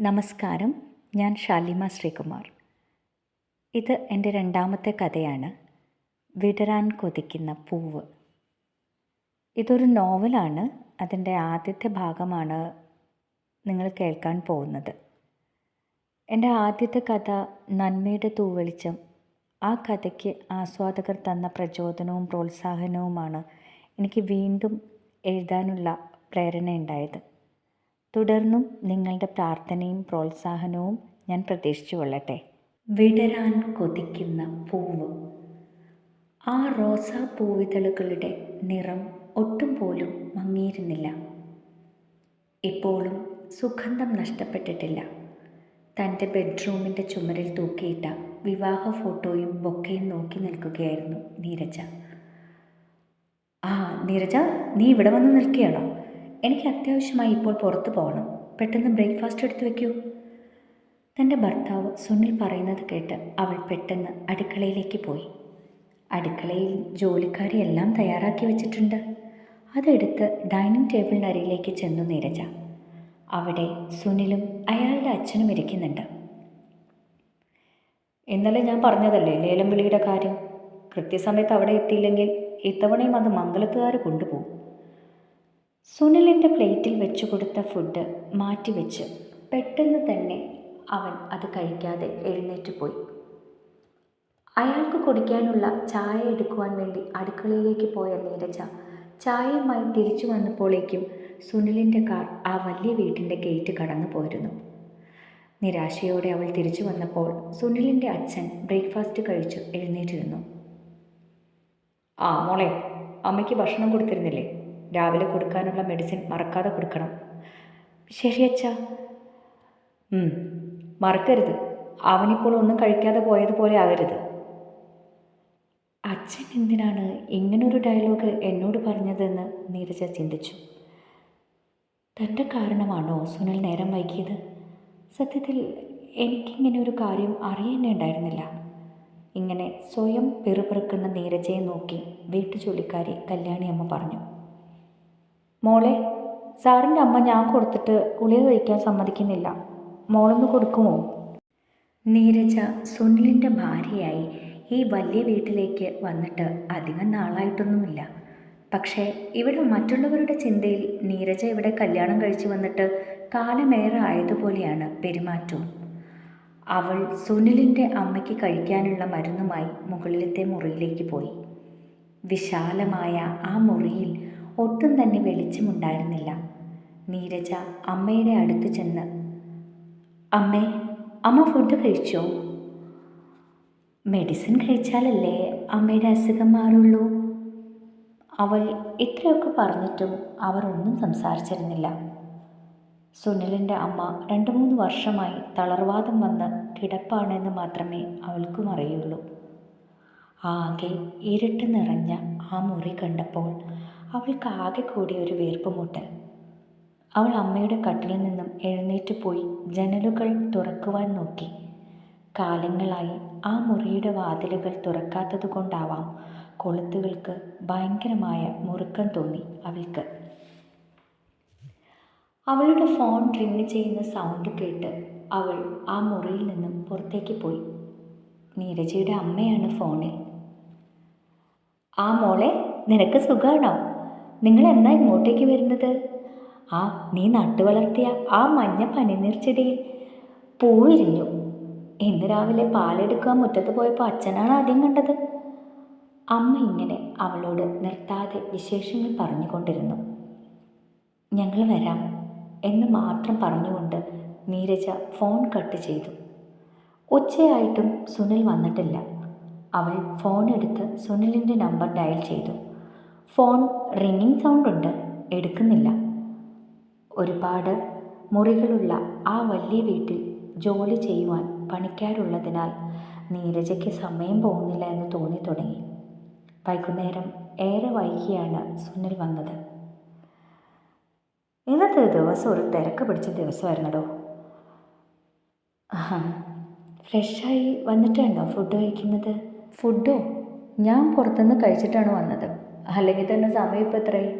നമസ്കാരം. ഞാൻ ഷാലിമ ശ്രീകുമാർ. ഇത് എന്റെ രണ്ടാമത്തെ കഥയാണ്. വിടരാൻ കൊതിക്കുന്ന പൂവ്. ഇതൊരു നോവലാണ്. അതിന്റെ ആദ്യത്തെ ഭാഗമാണ് നിങ്ങൾ കേൾക്കാൻ പോകുന്നത്. എന്റെ ആദ്യത്തെ കഥ നന്മയുടെ തൂവെളിച്ചം. ആ കഥയ്ക്ക് ആസ്വാദകർ തന്ന പ്രചോദനവും പ്രോത്സാഹനവുമാണ് എനിക്ക് വീണ്ടും എഴുതാനുള്ള പ്രേരണയുണ്ടായത്. തുടർന്നും നിങ്ങളുടെ പ്രാർത്ഥനയും പ്രോത്സാഹനവും ഞാൻ പ്രതീക്ഷിച്ചു കൊള്ളട്ടെ. വിടരാൻ കൊതിക്കുന്ന പൂവ്. ആ റോസാ പൂവിതളുകളുടെ നിറം ഒട്ടും പോലും മങ്ങിയിരുന്നില്ല. ഇപ്പോഴും സുഗന്ധം നഷ്ടപ്പെട്ടിട്ടില്ല. തന്റെ ബെഡ്റൂമിന്റെ ചുമരിൽ തൂക്കിയിട്ട വിവാഹ ഫോട്ടോയും ബൊക്കയും നോക്കി നിൽക്കുകയായിരുന്നു നീരജ. ആ നീരജ നീ ഇവിടെ വന്ന് നിൽക്കുകയാണോ? എനിക്ക് അത്യാവശ്യമായി ഇപ്പോൾ പുറത്തു പോകണം. പെട്ടെന്ന് ബ്രേക്ക്ഫാസ്റ്റ് എടുത്തു വയ്ക്കൂ തന്റെ ഭർത്താവ് സുനിൽ പറയുന്നത് കേട്ട് അവൾ പെട്ടെന്ന് അടുക്കളയിലേക്ക് പോയി. അടുക്കളയിൽ ജോലിക്കാരി എല്ലാം തയ്യാറാക്കി വെച്ചിട്ടുണ്ട്. അതെടുത്ത് ഡൈനിങ് ടേബിളിനരികിലേക്ക് ചെന്നു നീരജ. അവിടെ സുനിലും അയാളുടെ അച്ഛനും ഇരിക്കുന്നുണ്ട്. ഇന്നലെ ഞാൻ പറഞ്ഞതല്ലേ ലേലം വിളിയുടെ കാര്യം? കൃത്യസമയത്ത് അവിടെ എത്തിയില്ലെങ്കിൽ ഇത്തവണയും അത് മംഗലത്തുകാർ കൊണ്ടുപോകും. സുനിലിന്റെ പ്ലേറ്റിൽ വെച്ചു കൊടുത്ത ഫുഡ് മാറ്റിവെച്ച് പെട്ടെന്ന് തന്നെ അവൻ അത് കഴിക്കാതെ എഴുന്നേറ്റ് പോയി. അയാൾക്ക് കുടിക്കാനുള്ള ചായ എടുക്കുവാൻ വേണ്ടി അടുക്കളയിലേക്ക് പോയ നീരജ ചായയുമായി തിരിച്ചു വന്നപ്പോഴേക്കും സുനിലിന്റെ കാർ ആ വലിയ വീട്ടിന്റെ ഗേറ്റ് കടന്നു പോയിരുന്നു നിരാശയോടെ അവൾ തിരിച്ചു വന്നപ്പോൾ സുനിലിന്റെ അച്ഛൻ ബ്രേക്ക്ഫാസ്റ്റ് കഴിച്ചു എഴുന്നേറ്റിരുന്നു. ആ മോളെ അമ്മയ്ക്ക് ഭക്ഷണം കൊടുത്തിരുന്നില്ലേ? രാവിലെ കൊടുക്കാനുള്ള മെഡിസിൻ മറക്കാതെ കൊടുക്കണം. ശരി അച്ഛാ മറക്കരുത്. അവനിപ്പോൾ ഒന്നും കഴിക്കാതെ പോയതുപോലെ ആകരുത്. അച്ഛൻ എന്തിനാണ് ഇങ്ങനൊരു ഡയലോഗ് എന്നോട് പറഞ്ഞതെന്ന് നീരജ ചിന്തിച്ചു. തന്റെ കാരണമാണോ സുനിൽ നേരം വൈകിയത്? സത്യത്തിൽ എനിക്കിങ്ങനെ ഒരു കാര്യം അറിയേണ്ട ഉണ്ടായിരുന്നില്ല. ഇങ്ങനെ സ്വയം പിറുപിറുക്കുന്ന നീരജയെ നോക്കി വീട്ടു ജോലിക്കാരി കല്യാണിയമ്മ പറഞ്ഞു. മോളെ സാറിന്റെ അമ്മ ഞാൻ കൊടുത്തിട്ട് ഗുളിക കഴിക്കാൻ സമ്മതിക്കുന്നില്ല. മോളൊന്ന് കൊടുക്കുമോ? നീരജ സുനിലിന്റെ ഭാര്യയായി ഈ വലിയ വീട്ടിലേക്ക് വന്നിട്ട് അധികം നാളായിട്ടൊന്നുമില്ല. പക്ഷേ ഇവിടെ മറ്റുള്ളവരുടെ ചിന്തയിൽ നീരജ ഇവിടെ കല്യാണം കഴിച്ചു വന്നിട്ട് കാലമേറെ ആയതുപോലെയാണ് പെരുമാറ്റവും. അവൾ സുനിലിന്റെ അമ്മയ്ക്ക് കഴിക്കാനുള്ള മരുന്നുമായി മുകളിലത്തെ മുറിയിലേക്ക് പോയി. വിശാലമായ ആ മുറിയിൽ ഒട്ടും തന്നെ വെളിച്ചമുണ്ടായിരുന്നില്ല. നീരജ അമ്മയുടെ അടുത്ത് ചെന്ന് അമ്മേ അമ്മ ഫുഡ് കഴിച്ചോ? മെഡിസിൻ കഴിച്ചാലല്ലേ അമ്മയുടെ അസുഖം മാറുള്ളൂ? അവൾ ഇത്രയൊക്കെ പറഞ്ഞിട്ടും അവർ ഒന്നും സംസാരിച്ചിരുന്നില്ല. സുനിലിന്റെ അമ്മ രണ്ട് മൂന്ന് വർഷമായി തളർവാദം വന്ന് കിടപ്പാണെന്ന് മാത്രമേ അവൾക്കും അറിയുള്ളൂ ആകെ ഇരുട്ട് നിറഞ്ഞ ആ മുറി കണ്ടപ്പോൾ അവൾക്ക് ആകെ കൂടി ഒരു വീർപ്പുമുട്ടൽ അവൾ അമ്മയുടെ കട്ടിലിൽ നിന്നും എഴുന്നേറ്റ് പോയി ജനലുകൾ തുറക്കുവാൻ നോക്കി. കാലങ്ങളായി ആ മുറിയുടെ വാതിലുകൾ തുറക്കാത്തതുകൊണ്ടാവാം കൊളുത്തുകൾക്ക് ഭയങ്കരമായ മുറുക്കം തോന്നി അവൾക്ക്. അവളുടെ ഫോൺ റിങ് ചെയ്യുന്ന സൗണ്ട് കേട്ട് അവൾ ആ മുറിയിൽ നിന്നും പുറത്തേക്ക് പോയി. നീരജയുടെ അമ്മയാണ് ഫോണിൽ. ആ മോളെ നിനക്ക് സുഖമാണോ നിങ്ങൾ എന്നാ ഇങ്ങോട്ടേക്ക് വരുന്നത്? ആ നീ നട്ടു വളർത്തിയ ആ മഞ്ഞ പനിനീർ ചെടിയിൽ പൂവിരിഞ്ഞു. ഇന്ന് രാവിലെ പാലെടുക്കാൻ മുറ്റത്ത് പോയപ്പോൾ അച്ഛനാണ് ആദ്യം കണ്ടത്. അമ്മ ഇങ്ങനെ അവളോട് നിർത്താതെ വിശേഷങ്ങൾ പറഞ്ഞുകൊണ്ടിരുന്നു. ഞങ്ങൾ വരാം എന്ന് മാത്രം പറഞ്ഞുകൊണ്ട് നീരജ ഫോൺ കട്ട് ചെയ്തു. ഉച്ചയായിട്ടും സുനിൽ വന്നിട്ടില്ല. അവൾ ഫോൺ എടുത്ത് സുനിലിന്റെ നമ്പർ ഡയൽ ചെയ്തു. ഫോൺ റിങ്ങിങ് സൗണ്ട് ഉണ്ട് എടുക്കുന്നില്ല. ഒരുപാട് മുറികളുള്ള ആ വലിയ വീട്ടിൽ ജോലി ചെയ്യുവാൻ പണിക്കാരുള്ളതിനാൽ നീരജയ്ക്ക് സമയം പോകുന്നില്ല എന്ന് തോന്നി തുടങ്ങി. വൈകുന്നേരം ഏറെ വൈകിയാണ് സുനിൽ വന്നത്. ഇന്നത്തെ ദിവസം ഒരു തിരക്ക് പിടിച്ച ദിവസമായിരുന്നടോ? ഫ്രഷായി വന്നിട്ടുണ്ടോ ഫുഡ് കഴിക്കുന്നത്? ഫുഡോ? ഞാൻ പുറത്തുനിന്ന് കഴിച്ചിട്ടാണ് വന്നത്. അല്ലെങ്കിൽ തന്നെ സമയം ഇപ്പം എത്രയായി?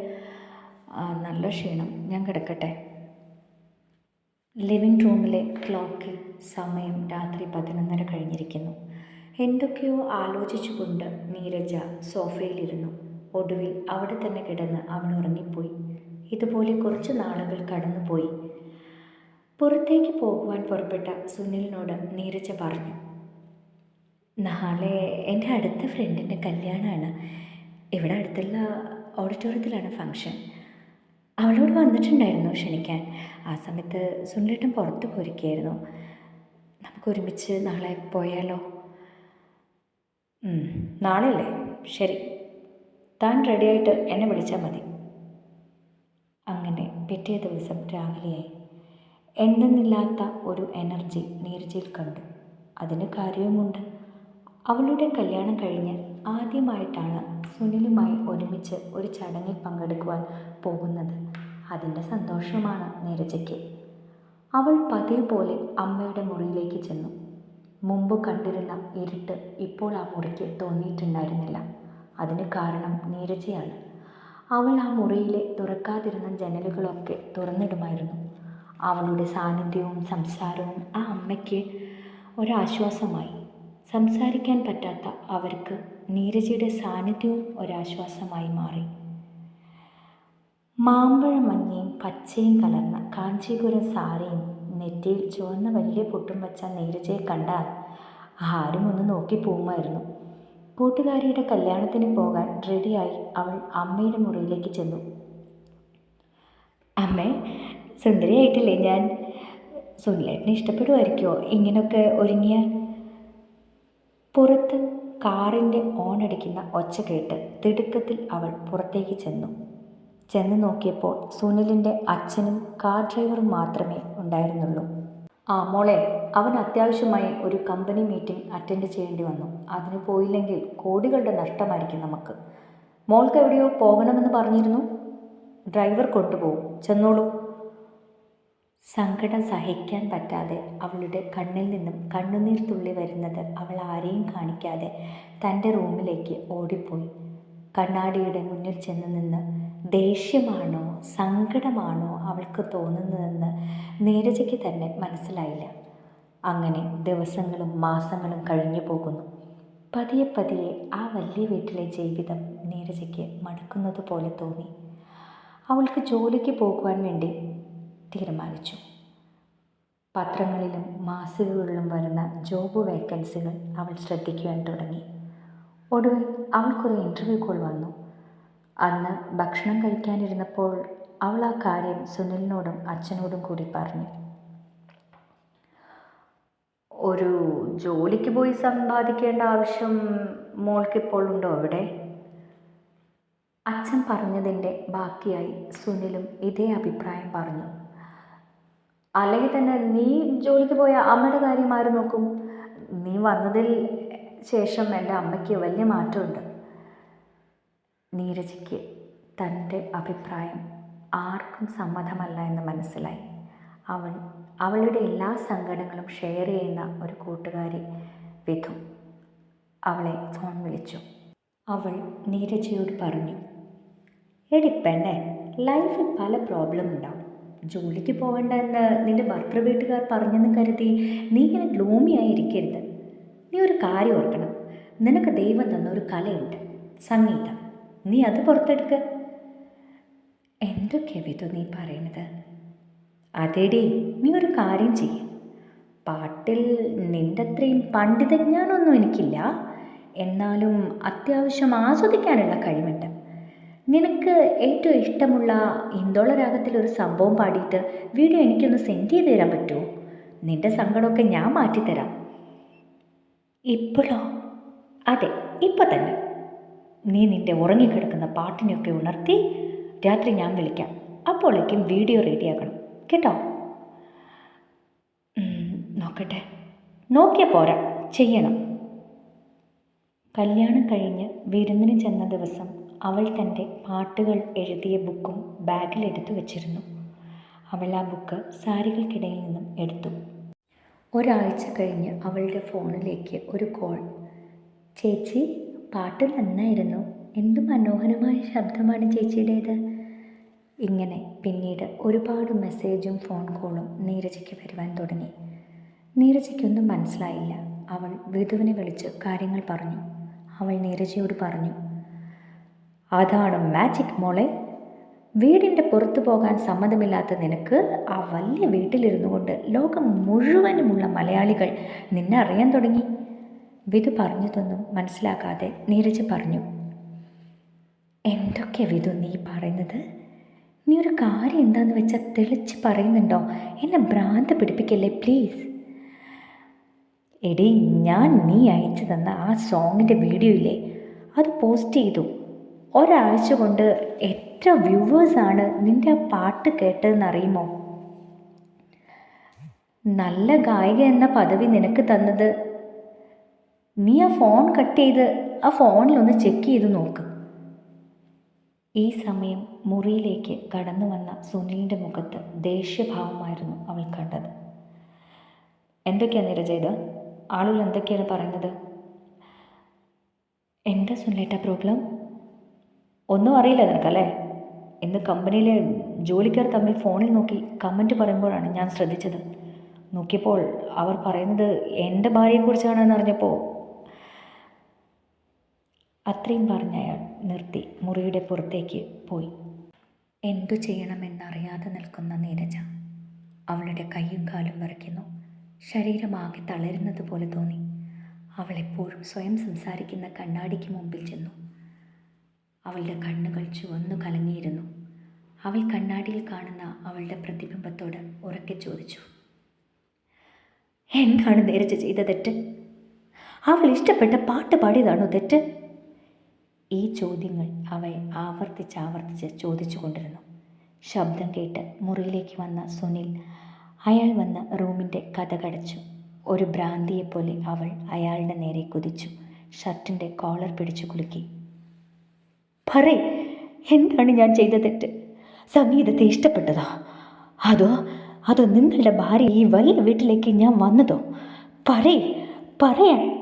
നല്ല ക്ഷീണം. ഞാൻ കിടക്കട്ടെ. ലിവിംഗ് റൂമിലെ ക്ലോക്കിൽ സമയം രാത്രി പതിനൊന്നര കഴിഞ്ഞിരിക്കുന്നു. എന്തൊക്കെയോ ആലോചിച്ചുകൊണ്ട് നീരജ സോഫയിലിരുന്നു. ഒടുവിൽ അവിടെ തന്നെ കിടന്ന് അവൾ ഉറങ്ങിപ്പോയി. ഇതുപോലെ കുറച്ച് നാളുകൾ കടന്നുപോയി. പുറത്തേക്ക് പോകുവാൻ പുറപ്പെട്ട സുനിലിനോട് നീരജ പറഞ്ഞു നാളെ എന്റെ അടുത്ത ഫ്രണ്ടിന്റെ കല്യാണമാണ്. ഇവിടെ അടുത്തുള്ള ഓഡിറ്റോറിയത്തിലാണ് ഫങ്ഷൻ അവളോട് വന്നിട്ടുണ്ടായിരുന്നു ക്ഷണിക്കാൻ. ആ സമയത്ത് സുനിലേട്ടൻ പുറത്ത് പോയിരിക്കുകയായിരുന്നു. നമുക്ക് ഒരുമിച്ച് നാളെ പോയാലോ? നാളെ നാളെയല്ലേ? ശരി. താൻ റെഡിയായിട്ട് എന്നെ വിളിച്ചാൽ മതി. അങ്ങനെ പിറ്റേ ദിവസം രാവിലെയായി. എന്തെന്നില്ലാത്ത ഒരു എനർജി നീരജയിൽ കണ്ടു. അതിന് കാര്യവുമുണ്ട്. അവളുടെ കല്യാണം കഴിഞ്ഞ് ആദ്യമായിട്ടാണ് സുനിലുമായി ഒരുമിച്ച് ഒരു ചടങ്ങിൽ പങ്കെടുക്കുവാൻ പോകുന്നത്. അതിന്റെ സന്തോഷമാണ് നീരജയ്ക്ക്. അവൾ പതിവ് പോലെ അമ്മയുടെ മുറിയിലേക്ക് ചെന്നു. മുമ്പ് കണ്ടിരുന്ന ഇരുട്ട് ഇപ്പോൾ ആ മുറിക്ക് തോന്നിയിട്ടുണ്ടായിരുന്നില്ല. അതിന് കാരണം നീരജയാണ്. അവൾ ആ മുറിയിലെ തുറക്കാതിരുന്ന ജനലുകളൊക്കെ തുറന്നിടുമായിരുന്നു. അവളുടെ സാന്നിധ്യവും സംസാരവും ആ അമ്മയ്ക്ക് ഒരാശ്വാസമായി. സംസാരിക്കാൻ പറ്റാത്ത അവർക്ക് നീരജയുടെ സാന്നിധ്യവും ഒരാശ്വാസമായി മാറി. മാമ്പഴ മഞ്ഞയും പച്ചയും കലർന്ന കാഞ്ചീപുരം സാരിയും നെറ്റിയിൽ ചുവന്ന വലിയ പൊട്ടും വച്ച നീരജയെ കണ്ടാൽ ആരും ഒന്ന് നോക്കി പോകുമായിരുന്നു. കൂട്ടുകാരിയുടെ കല്യാണത്തിന് പോകാൻ റെഡിയായി അവൾ അമ്മയുടെ മുറിയിലേക്ക് ചെന്നു. അമ്മേ സുന്ദരിയായിട്ടില്ലേ ഞാൻ? സുനിലേട്ടനെ ഇഷ്ടപ്പെടുമായിരിക്കുമോ ഇങ്ങനെയൊക്കെ ഒരുങ്ങിയാൽ? പുറത്ത് കാറിന്റെ ഓണടിക്കുന്ന ഒച്ച കേട്ട് തിടുക്കത്തിൽ അവൾ പുറത്തേക്ക് ചെന്നു. ചെന്ന് നോക്കിയപ്പോൾ സുനിലിന്റെ അച്ഛനും കാർ ഡ്രൈവറും മാത്രമേ ഉണ്ടായിരുന്നുള്ളൂ. ആ മോളെ അവൻ അത്യാവശ്യമായി ഒരു കമ്പനി മീറ്റിംഗ് അറ്റൻഡ് ചെയ്യേണ്ടി വന്നു. അതിന് പോയില്ലെങ്കിൽ കോടികളുടെ നഷ്ടമായിരിക്കും നമുക്ക്. മോൾക്ക് എവിടെയോ പോകണമെന്ന് പറഞ്ഞിരുന്നു. ഡ്രൈവർ കൊണ്ടുപോകും. ചെന്നോളൂ. സങ്കടം സഹിക്കാൻ പറ്റാതെ അവളുടെ കണ്ണിൽ നിന്നും കണ്ണുനീർ തുള്ളി വരുന്നത് അവൾ ആരെയും കാണിക്കാതെ തന്റെ റൂമിലേക്ക് ഓടിപ്പോയി. കണ്ണാടിയുടെ മുന്നിൽ ചെന്ന് നിന്ന് ദേഷ്യമാണോ സങ്കടമാണോ അവൾക്ക് തോന്നുന്നതെന്ന് നീരജയ്ക്ക് തന്നെ മനസ്സിലായില്ല. അങ്ങനെ ദിവസങ്ങളും മാസങ്ങളും കഴിഞ്ഞു പോകുന്നു. പതിയെ പതിയെ ആ വലിയ വീട്ടിലെ ജീവിതം നീരജയ്ക്ക് മടുക്കുന്നത് പോലെ തോന്നി. അവൾക്ക് ജോലിക്ക് പോകുവാൻ വേണ്ടി തീരുമാനിച്ചു. പത്രങ്ങളിലും മാസികകളിലും വരുന്ന ജോബ് വേക്കൻസികൾ അവൾ ശ്രദ്ധിക്കുവാൻ തുടങ്ങി. ഒടുവിൽ അവൾക്കൊരു ഇന്റർവ്യൂ കോൾ വന്നു. അന്ന് ഭക്ഷണം കഴിക്കാനിരുന്നപ്പോൾ അവൾ ആ കാര്യം സുനിലിനോടും അച്ഛനോടും കൂടി പറഞ്ഞു. ഒരു ജോലിക്ക് പോയി സമ്പാദിക്കേണ്ട ആവശ്യം മോൾക്കിപ്പോൾ ഉണ്ടോ അവിടെ? അച്ഛൻ പറഞ്ഞതിന്റെ ബാക്കിയായി സുനിലും ഇതേ അഭിപ്രായം പറഞ്ഞു. അല്ലെങ്കിൽ തന്നെ നീ ജോലിക്ക് പോയ അമ്മയുടെ കാര്യം ആര് നോക്കും? നീ വന്നതിൽ ശേഷം എന്റെ അമ്മയ്ക്ക് വലിയ മാറ്റമുണ്ട്. നീരജയ്ക്ക് തന്റെ അഭിപ്രായം ആർക്കും സമ്മതമല്ല എന്ന് മനസ്സിലായി. അവൾ അവളുടെ എല്ലാ സങ്കടങ്ങളും ഷെയർ ചെയ്യുന്ന ഒരു കൂട്ടുകാരി വിധു അവളെ ഫോൺ വിളിച്ചു. അവൾ നീരജയോട് പറഞ്ഞു എടി പെണ്ണെ ലൈഫിൽ പല പ്രോബ്ലം ഉണ്ടാവും. ജോലിക്ക് പോകണ്ട എന്ന് നിന്റെ ഭർത്തൃ വീട്ടുകാർ പറഞ്ഞെന്ന് കരുതി നീ ഇങ്ങനെ ഗ്ലൂമിയായി ഇരിക്കരുത്. നീ ഒരു കാര്യം ഓർക്കണം. നിനക്ക് ദൈവം തന്ന ഒരു കലയുണ്ട്. സംഗീതം. നീ അത് പുറത്തെടുക്ക്. എന്തൊക്കെ വിധു നീ പറയണത്? അതേടി നീ ഒരു കാര്യം ചെയ്യ. പാട്ടിൽ നിന്റെ അത്രയും പണ്ഡിതജ്ഞാനൊന്നും എനിക്കില്ല. എന്നാലും അത്യാവശ്യം ആസ്വദിക്കാനുള്ള കഴിവുണ്ട്. നിനക്ക് ഏറ്റവും ഇഷ്ടമുള്ള ഇന്ദോള രാഗത്തിൽ ഒരു സംഭവം പാടിയിട്ട് വീഡിയോ എനിക്കൊന്ന് സെൻഡ് ചെയ്ത് തരാൻ പറ്റുമോ? നിന്റെ സങ്കടമൊക്കെ ഞാൻ മാറ്റിത്തരാം. ഇപ്പോഴോ? അതെ ഇപ്പോൾ തന്നെ. നീ നിന്റെ ഉറങ്ങിക്കിടക്കുന്ന പാട്ടിനെയൊക്കെ ഉണർത്തി രാത്രി ഞാൻ വിളിക്കാം. അപ്പോഴേക്കും വീഡിയോ റെഡിയാക്കണം കേട്ടോ? നോക്കട്ടെ. നോക്കിയാൽ പോരാ. ചെയ്യണം. കല്യാണം കഴിഞ്ഞ് വിരുന്നിന് ചെന്ന ദിവസം അവൾ തന്റെ പാട്ടുകൾ എഴുതിയ ബുക്കും ബാഗിലെടുത്തു വച്ചിരുന്നു. അവൾ ആ ബുക്ക് സാരികൾക്കിടയിൽ നിന്നും എടുത്തു. ഒരാഴ്ച കഴിഞ്ഞ് അവളുടെ ഫോണിലേക്ക് ഒരു കോൾ. ചേച്ചി പാട്ട് നന്നായിരുന്നു. എന്ത് മനോഹരമായ ശബ്ദമാണ് ചേച്ചിയുടേത്? ഇങ്ങനെ പിന്നീട് ഒരുപാട് മെസ്സേജും ഫോൺ കോളും നീരജയ്ക്ക് വരുവാൻ തുടങ്ങി. നീരജയ്ക്കൊന്നും മനസ്സിലായില്ല. അവൾ വിധുവിനെ വിളിച്ച് കാര്യങ്ങൾ പറഞ്ഞു. അവൾ നീരജയോട് പറഞ്ഞു അതാണ് മാജിക് മോളെ. വീടിന്റെ പുറത്തു പോകാൻ സമ്മതമില്ലാത്ത നിനക്ക് ആ വലിയ വീട്ടിലിരുന്നു കൊണ്ട് ലോകം മുഴുവനുമുള്ള മലയാളികൾ നിന്നെ അറിയാൻ തുടങ്ങി. വിധു പറഞ്ഞതൊന്നും മനസ്സിലാക്കാതെ നീരജ് പറഞ്ഞു എന്തൊക്കെ വിധു നീ പറയുന്നത്? നീ ഒരു കാര്യം എന്താന്ന് വെച്ചാൽ തെളിച്ച് പറയുന്നുണ്ടോ? എന്നെ ഭ്രാന്ത് പിടിപ്പിക്കല്ലേ പ്ലീസ് എടി ഞാൻ നീ അയച്ചു തന്ന ആ സോങ്ങിന്റെ വീഡിയോ ഇല്ലേ? അത് പോസ്റ്റ് ചെയ്തു. ഒരാഴ്ച കൊണ്ട് എത്ര വ്യൂവേഴ്സാണ് നിന്റെ ആ പാട്ട് കേട്ടതെന്നറിയുമോ? നല്ല ഗായിക എന്ന പദവി നിനക്ക് തന്നത്. നീ ആ ഫോൺ കട്ട് ചെയ്ത് ആ ഫോണിലൊന്ന് ചെക്ക് ചെയ്ത് നോക്ക്. ഈ സമയം മുറിയിലേക്ക് കടന്നു വന്ന സുനിലിന്റെ മുഖത്ത് ദേഷ്യഭാവമായിരുന്നു അവൾ കണ്ടത്. എന്തൊക്കെയാണ് നീരജ ഇത്? ആളുകൾ എന്തൊക്കെയാണ് പറയുന്നത്? എന്താ സുനിലേട്ടാ പ്രോബ്ലം ഒന്നും അറിയില്ല നിനക്കല്ലേ? ഇന്ന് കമ്പനിയിലെ ജോലിക്കാർ തമ്മിൽ ഫോണിൽ നോക്കി കമന്റ് പറയുമ്പോഴാണ് ഞാൻ ശ്രദ്ധിച്ചത്. നോക്കിയപ്പോൾ അവർ പറയുന്നത് എന്റെ ഭാര്യയെക്കുറിച്ചാണെന്ന് അറിഞ്ഞപ്പോൾ അത്രയും പറഞ്ഞ അയാൾ നിർത്തി മുറിയുടെ പുറത്തേക്ക് പോയി. എന്തു ചെയ്യണമെന്നറിയാതെ നിൽക്കുന്ന നീരജ അവളുടെ കൈയും കാലും വിറയ്ക്കുന്നു ശരീരമാകെ തളരുന്നത് പോലെ തോന്നി. അവളെപ്പോഴും സ്വയം സംസാരിക്കുന്ന കണ്ണാടിക്ക് മുമ്പിൽ ചെന്നു. അവളുടെ കണ്ണുകൾ ചുവന്നു കലങ്ങിയിരുന്നു. അവൾ കണ്ണാടിയിൽ കാണുന്ന അവളുടെ പ്രതിബിംബത്തോട് ഉറക്കെ ചോദിച്ചു എന്താണ് നേരത്തെ ചെയ്ത തെറ്റ്? അവൾ ഇഷ്ടപ്പെട്ട പാട്ട് പാടിയതാണോ തെറ്റ്? ഈ ചോദ്യങ്ങൾ അവൾ ആവർത്തിച്ച് ആവർത്തിച്ച് ചോദിച്ചു കൊണ്ടിരുന്നു. ശബ്ദം കേട്ട് മുറിയിലേക്ക് വന്ന സുനിൽ അയാൾ വന്ന റൂമിന്റെ കഥകടച്ചു ഒരു ഭ്രാന്തിയെപ്പോലെ അവൾ അയാളുടെ നേരെ കുതിച്ചു. ഷർട്ടിന്റെ കോളർ പിടിച്ചു കുലുക്കി. പറയ് എന്താണ് ഞാൻ ചെയ്ത തെറ്റ്? സംഗീതത്തെ ഇഷ്ടപ്പെട്ടതോ. അതോ അതോ നിങ്ങളുടെ ഭാര്യ ഈ വലിയ വീട്ടിലേക്ക് ഞാൻ വന്നതോ? പറയ് പറയാൻ.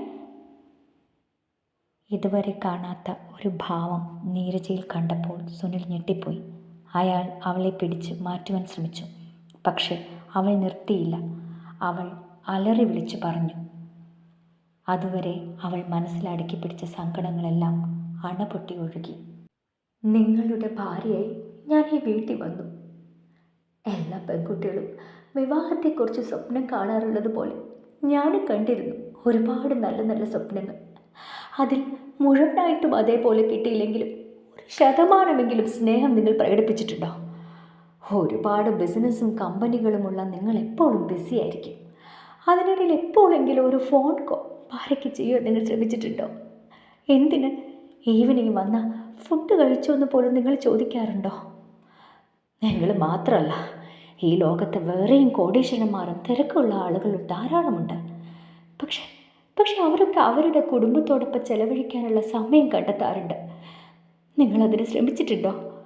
ഇതുവരെ കാണാത്ത ഒരു ഭാവം നീരജയിൽ കണ്ടപ്പോൾ സുനിൽ ഞെട്ടിപ്പോയി. അയാൾ അവളെ പിടിച്ച് മാറ്റുവാൻ ശ്രമിച്ചു. പക്ഷെ അവൾ നിർത്തിയില്ല. അവൾ അലറി വിളിച്ചു പറഞ്ഞു. അതുവരെ അവൾ മനസ്സിലടക്കി പിടിച്ച സങ്കടങ്ങളെല്ലാം അണപൊട്ടി ഒഴുകി. നിങ്ങളുടെ ഭാര്യയായി ഞാൻ ഈ വീട്ടിൽ വന്നു. എല്ലാ പെൺകുട്ടികളും വിവാഹത്തെക്കുറിച്ച് സ്വപ്നം കാണാറുള്ളത് പോലെ ഞാനും കണ്ടിരുന്നു ഒരുപാട് നല്ല നല്ല സ്വപ്നങ്ങൾ. അതിൽ മുഴുവനായിട്ടും അതേപോലെ കിട്ടിയില്ലെങ്കിലും ഒരു ശതമാനമെങ്കിലും സ്നേഹം നിങ്ങൾ പ്രകടിപ്പിച്ചിട്ടുണ്ടോ? ഒരുപാട് ബിസിനസ്സും കമ്പനികളുമുള്ള നിങ്ങൾ എപ്പോഴും ബിസി ആയിരിക്കും. അതിനിടയിൽ എപ്പോഴെങ്കിലും ഒരു ഫോൺ കോൾ ഭാര്യയ്ക്ക് ചെയ്യാൻ നിങ്ങൾ ശ്രമിച്ചിട്ടുണ്ടോ? എന്തിന്? ഈവനിങ് വന്ന ഫുഡ് കഴിച്ചോ എന്ന് പോലും നിങ്ങൾ ചോദിക്കാറുണ്ടോ? ഞങ്ങൾ മാത്രമല്ല ഈ ലോകത്ത് വേറെയും കോടീശ്വരന്മാരും തിരക്കുള്ള ആളുകൾ ധാരാളമുണ്ട്. പക്ഷെ പക്ഷെ അവരൊക്കെ അവരുടെ കുടുംബത്തോടൊപ്പം ചെലവഴിക്കാനുള്ള സമയം കണ്ടെത്താറുണ്ട്. നിങ്ങളതിന് ശ്രമിച്ചിട്ടുണ്ടോ?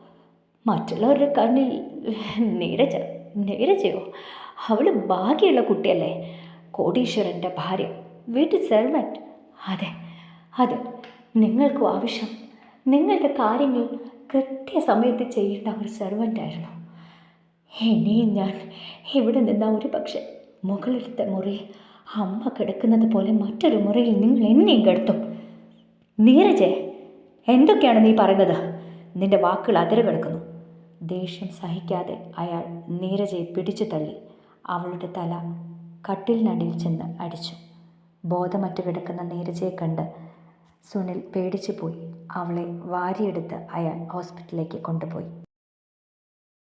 മറ്റുള്ളവരുടെ കണ്ണിൽ നീരജ നീരജയോ? അവൾ ഭാഗ്യമുള്ള കുട്ടിയല്ലേ? കോടീശ്വരന്റെ ഭാര്യ വീട്ടിൽ സെർവന്റ് അതെ അതെ നിങ്ങൾക്കും ആവശ്യം. നിങ്ങളുടെ കാര്യങ്ങൾ കൃത്യസമയത്ത് ചെയ്യേണ്ട ഒരു സെർവന്റായിരുന്നു ഇനിയും ഞാൻ ഇവിടെ നിന്ന ഒരു പക്ഷേ മുകളിലത്തെ മുറിയിൽ അമ്മ കിടക്കുന്നത് പോലെ മറ്റൊരു മുറിയിൽ നിങ്ങൾ എന്നെയും കിടത്തും. നീരജെ എന്തൊക്കെയാണ് നീ പറയുന്നത്? നിന്റെ വാക്കുകൾ അതിര് കിടക്കുന്നു ദേഷ്യം സഹിക്കാതെ അയാൾ നീരജയെ പിടിച്ചു തള്ളി. അവളുടെ തല കട്ടിലിനടിയിൽ ചെന്ന് അടിച്ചു. ബോധമറ്റ് കിടക്കുന്ന നീരജയെ കണ്ട് സുനിൽ പേടിച്ചു പോയി അവളെ വാരിയെടുത്ത് അയാൾ ഹോസ്പിറ്റലിലേക്ക് കൊണ്ടുപോയി.